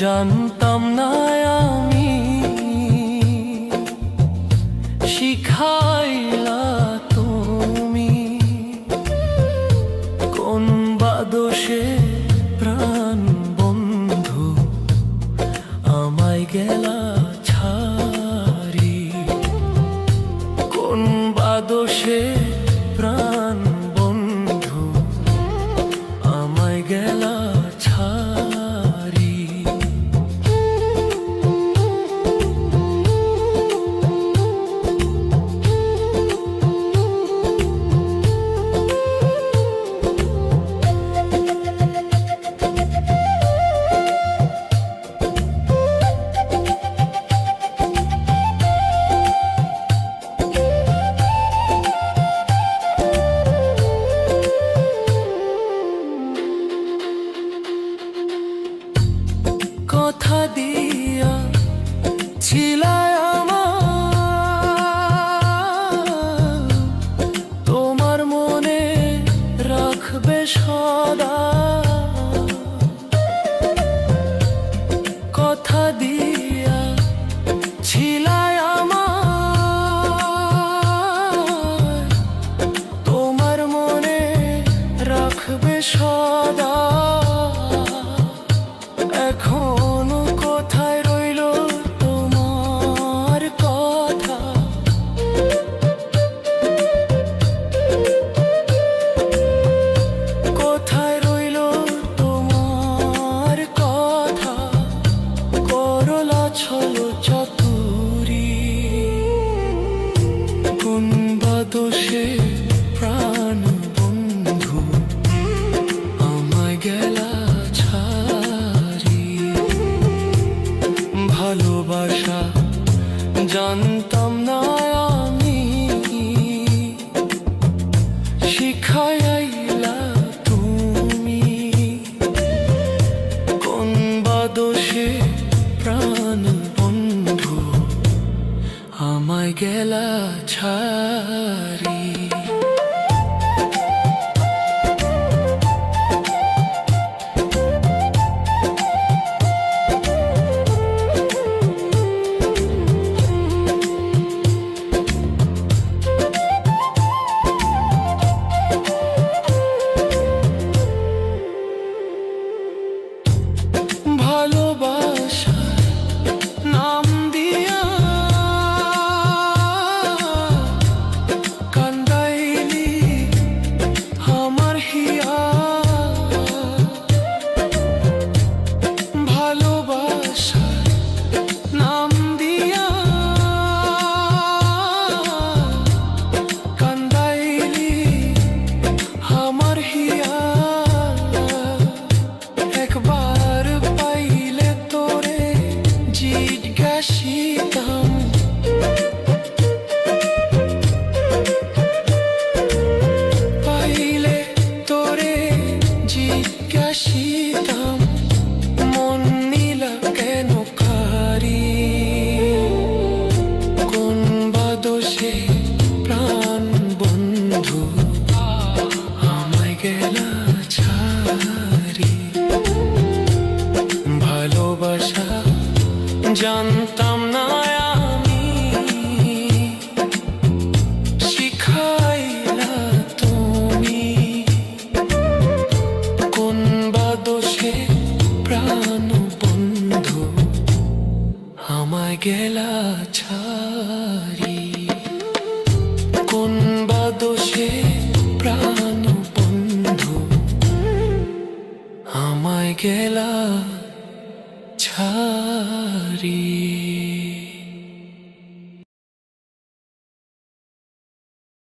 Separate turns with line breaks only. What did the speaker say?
জানতাম না আমি শিখাইলা 起来 প্রাণ বন্ধু আমায় গেলা ছাড়ি। ভালোবাসা জানতাম না আমি। শিখাইলা আমায় গেলা ছাড়ি। জিজ্ঞাসিতাম পাইলে তোরে জিজ্ঞাসিতাম জানতাম না আমি শিখাইলা তুমি কোন বা দোষে প্রাণ বন্ধু আমায় গেলা ছাড়ি কোন বা দোষে প্রাণ বন্ধু আমায় গেলা ছাড়ি।